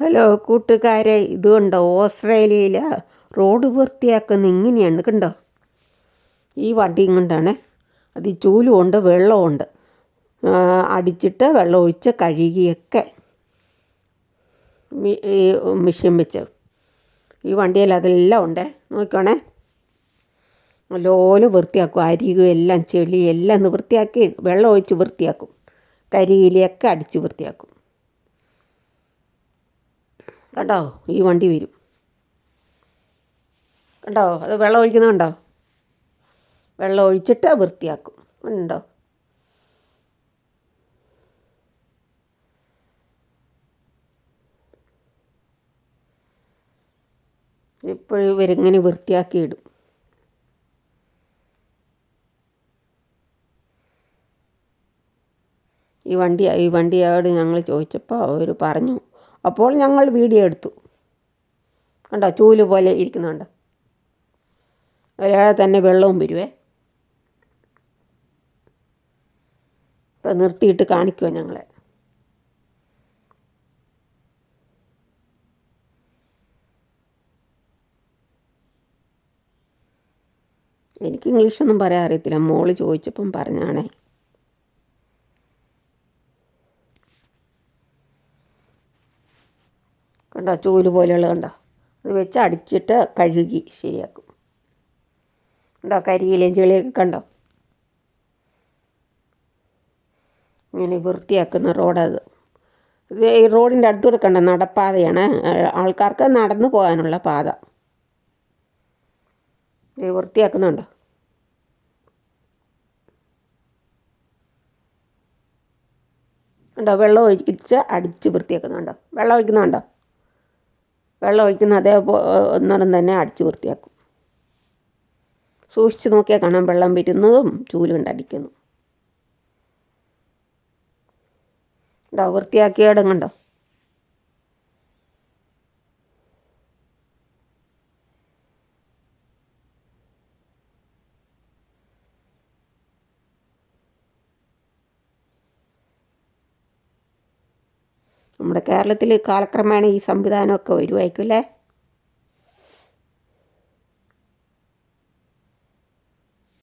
Hello കൂട്ടുകാരെ ഇത് കണ്ടോ ഓസ്ട്രേലിയയിൽ റോഡ് വൃത്തിയാക്കുന്ന ഇങ്ങനെയാണ് കണ്ടോ? ഈ വണ്ടിയും കൊണ്ടാണ്. അത് ചൂലുമുണ്ട് വെള്ളമുണ്ട്. അടിച്ചിട്ട് വെള്ളം ഒഴിച്ച് കഴുകിയൊക്കെ ഈ മെഷീൻ വെച്ച്. ഈ വണ്ടിയിൽ അതെല്ലാം ഉണ്ട്? നോക്കണേ നല്ലപോലെ വൃത്തിയാക്കും. അരികും എല്ലാം ചെളി എല്ലാം വൃത്തിയാക്കി വെള്ളം ഒഴിച്ച് വൃത്തിയാക്കും. കരിയിലൊക്കെ അടിച്ച് വൃത്തിയാക്കും. കണ്ടോ? ഈ വണ്ടി വരും. കണ്ടോ? അത് വെള്ളം ഒഴിക്കുന്നത് കണ്ടോ? വെള്ളം ഒഴിച്ചിട്ട് വൃത്തിയാക്കും. ഉണ്ടോ എപ്പോഴും ഇവരിങ്ങനെ വൃത്തിയാക്കിയിടും ഈ വണ്ടി ഈ വണ്ടിയോട് ഞങ്ങൾ ചോദിച്ചപ്പോൾ അവർ പറഞ്ഞു അപ്പോൾ ഞങ്ങൾ വീഡിയോ എടുത്തു. കണ്ടോ? ചൂൽ പോലെ ഇരിക്കുന്നുണ്ട് ഒരാളെ തന്നെ വെള്ളവും വരുവേ ഇപ്പം നിർത്തിയിട്ട് കാണിക്കുമോ ഞങ്ങളെ? എനിക്ക് ഇംഗ്ലീഷൊന്നും പറയാൻ അറിയത്തില്ല. മോൾ ചോദിച്ചപ്പം പറഞ്ഞാണേ. കണ്ടോ? ചൂൽ പോലെയുള്ള കണ്ടോ? അത് വെച്ച് അടിച്ചിട്ട് കഴുകി ശരിയാക്കും. കണ്ടോ? കരിയിലയും ചെളിയൊക്കെ കണ്ടോ? ഇങ്ങനെ വൃത്തിയാക്കുന്ന റോഡത് ഇത് ഈ റോഡിന്റെ അടുത്തൂടെ കണ്ടോ? നടപ്പാതയാണ്. ആൾക്കാർക്ക് നടന്നു പോകാനുള്ള പാത. വൃത്തിയാക്കുന്നുണ്ടോ? ഉണ്ടോ വെള്ളം ഒഴിച്ച് അടിച്ച് വൃത്തിയാക്കുന്നുണ്ടോ? വെള്ളം ഒഴിക്കുന്നുണ്ടോ? വെള്ളം ഒഴിക്കുന്ന അതേ ഒന്നരം തന്നെ അടിച്ചു വൃത്തിയാക്കും. സൂക്ഷിച്ചു നോക്കിയാൽ കാണാം വെള്ളം വരുന്നതും ചൂൽ കൊണ്ട് അടിക്കുന്നു. നമ്മുടെ കേരളത്തിൽ കാലക്രമേണ ഈ സംവിധാനമൊക്കെ വരുമായിരിക്കും അല്ലേ?